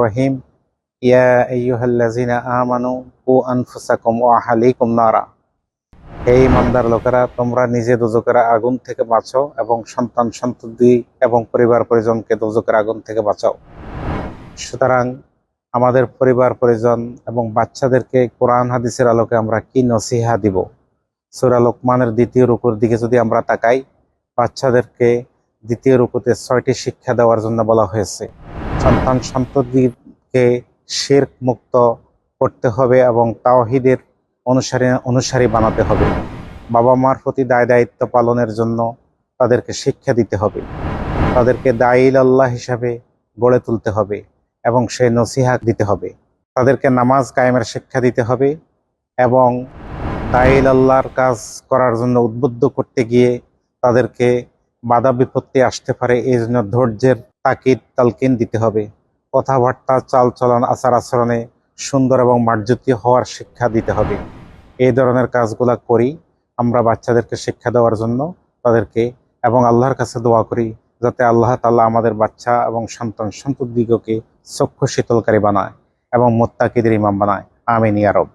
রহিম। ইয়া লোকেরা, তোমরা নিজে দোজকের আগুন থেকে বাঁচো এবং সন্তান সন্ততি এবং পরিবার পরিজনকে দোজকের আগুন থেকে বাঁচাও। সুতরাং আমাদের পরিবার পরিজন এবং বাচ্চাদেরকে কোরআন হাদিসের আলোকে আমরা কি নসিহা দিব? সুরা লোকমানের দ্বিতীয় রুকুর দিকে যদি আমরা তাকাই, বাচ্চাদেরকে দ্বিতীয় রুকুতে ছয়টি শিক্ষা দেওয়ার জন্য বলা হয়েছে। সন্তান সন্ততিকে শির মুক্ত করতে হবে এবং তাওহিদের অনুসারী অনুসারী বানাতে হবে। বাবা মার প্রতি দায় দায়িত্ব পালনের জন্য তাদেরকে শিক্ষা দিতে হবে। তাদেরকে দায়ীল আল্লাহ হিসাবে গড়ে তুলতে হবে এবং সেই নসিহা দিতে হবে। তাদেরকে নামাজ কায়েমের শিক্ষা দিতে হবে এবং দায়ীল আল্লাহর কাজ করার জন্য উদ্বুদ্ধ করতে গিয়ে তাদেরকে বাধা বিপত্তি আসতে পারে, এই জন্য ধৈর্যের তাকিদ, তালকিন দিতে হবে। কথাবার্তা চাল চলন আচার আচরণে সুন্দর এবং মার্জিত হওয়ার শিক্ষা দিতে হবে। এই ধরনের কাজগুলা করি আমরা বাচ্চাদেরকে শিক্ষা দেওয়ার জন্য তাদেরকে এবং আল্লাহর কাছে দোয়া করি যাতে আল্লাহ তাল্লাহ আমাদের বাচ্চা এবং সন্তান সন্ততিদিগকে চক্ষু শীতলকারী বানায় এবং মোত্তাকিদের ইমাম বানায়। আমিন ইয়ারব